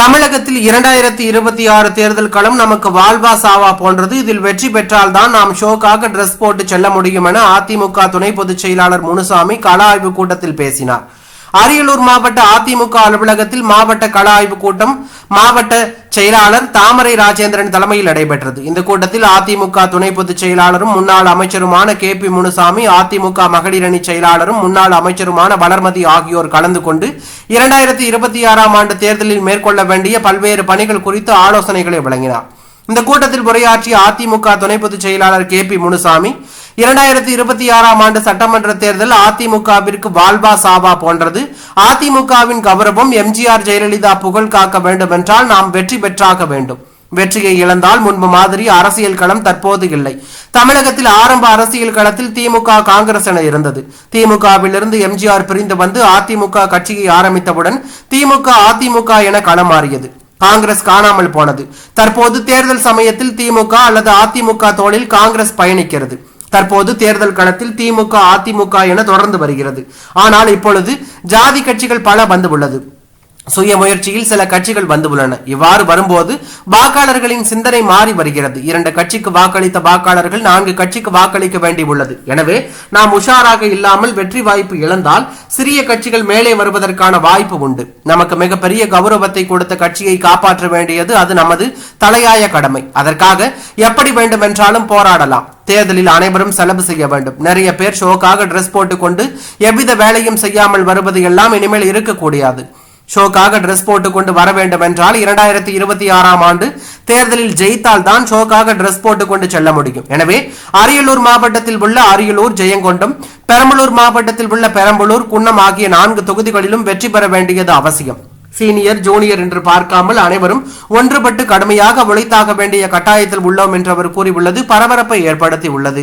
தமிழகத்தில் இரண்டாயிரத்தி இருபத்தி ஆறு தேர்தல் களம் நமக்கு வாழ்வா சாவா போன்றது. இதில் வெற்றி பெற்றால்தான் நாம் ஷோக்காக டிரஸ் போட்டு செல்ல முடியும் என அதிமுக துணை பொதுச் செயலாளர் முனுசாமி கள ஆய்வு கூட்டத்தில் பேசினார். அரியலூர் மாவட்ட அதிமுக அலுவலகத்தில் மாவட்ட கள ஆய்வு கூட்டம் மாவட்ட செயலாளர் தாமரை ராஜேந்திரன் தலைமையில் நடைபெற்றது. இந்த கூட்டத்தில் அதிமுக துணை பொதுச் செயலாளரும் முன்னாள் அமைச்சருமான கே பி முனுசாமி அதிமுக மகளிர் அணி செயலாளரும் முன்னாள் அமைச்சருமான வளர்மதி ஆகியோர் கலந்து கொண்டு இரண்டாயிரத்தி இருபத்தி ஆறாம் ஆண்டு தேர்தலில் மேற்கொள்ள வேண்டிய பல்வேறு பணிகள் குறித்து ஆலோசனைகளை வழங்கினார். இந்த கூட்டத்தில் உரையாற்றிய அதிமுக துணை பொதுச் செயலாளர் கே பி முனுசாமி இரண்டாயிரத்தி இருபத்தி ஆறாம் ஆண்டு சட்டமன்ற தேர்தல் அதிமுகவிற்கு வால்பா சாவா போன்றது. அதிமுகவின் கௌரவம் எம்ஜிஆர் ஜெயலலிதா புகழ் காக்க வேண்டும் என்றால் நாம் வெற்றி பெற்றாக வேண்டும். வெற்றியை இழந்தால் முன்பு மாதிரி அரசியல் களம் தற்போது இல்லை. தமிழகத்தில் ஆரம்ப அரசியல் களத்தில் திமுக காங்கிரஸ் என இருந்தது. திமுகவிலிருந்து எம்ஜிஆர் பிரிந்து வந்து அதிமுக கட்சியை ஆரம்பித்தவுடன் திமுக அதிமுக என களம் மாறியது காங்கிரஸ் காணாமல் போனது. தற்போது தேர்தல் சமயத்தில் திமுக அல்லது அதிமுக தோளில் காங்கிரஸ் பயணிக்கிறது. தற்போது தேர்தல் களத்தில் திமுக அதிமுக என தொடர்ந்து வருகிறது. ஆனால் இப்பொழுது ஜாதி கட்சிகள் பல வந்து உள்ளது. சுய முயற்சியில் சில கட்சிகள் வந்துள்ளன இவ்வாறு வரும்போது வாக்காளர்களின் சிந்தனை மாறி வருகிறது. இரண்டு கட்சிக்கு வாக்களித்த வாக்காளர்கள் நான்கு கட்சிக்கு வாக்களிக்க வேண்டி உள்ளது. எனவே நாம் உஷாராக இல்லாமல் வெற்றி வாய்ப்பு இழந்தால் சிறிய கட்சிகள் மேலே வருவதற்கான வாய்ப்பு உண்டு. நமக்கு மிகப்பெரிய கௌரவத்தை கொடுத்த கட்சியை காப்பாற்ற வேண்டியது அது நமது தலையாய கடமை. அதற்காக எப்படி வேண்டுமென்றாலும் போராடலாம். தேர்தலில் அனைவரும் செலவு செய்ய வேண்டும். நிறைய பேர் ஷோக்காக ட்ரெஸ் போட்டுக்கொண்டு எவ்வித வேலையும் செய்யாமல் வருவது எல்லாம் இனிமேல் இருக்கக்கூடாது ஷோக்காக ட்ரெஸ் போட்டுக்கொண்டு வர வேண்டும் என்றால் இரண்டாயிரத்தி இருபத்தி ஆறாம் ஆண்டு தேர்தலில் ஜெயித்தால் தான் ஷோக்காக ட்ரெஸ் போட்டுக்கொண்டு செல்ல முடியும். எனவே அரியலூர் மாவட்டத்தில் உள்ள அரியலூர் ஜெயங்கொண்டம் பெரம்பலூர் மாவட்டத்தில் உள்ள பெரம்பலூர் குன்னம் ஆகிய நான்கு தொகுதிகளிலும் வெற்றி பெற வேண்டியது அவசியம். சீனியர் ஜூனியர் என்று பார்க்காமல் அனைவரும் ஒன்றுபட்டு கடுமையாக உழைத்தாக வேண்டிய கட்டாயத்தில் உள்ளோம் என்று அவர் கூறியுள்ளது. பரபரப்பை ஏற்படுத்தி உள்ளது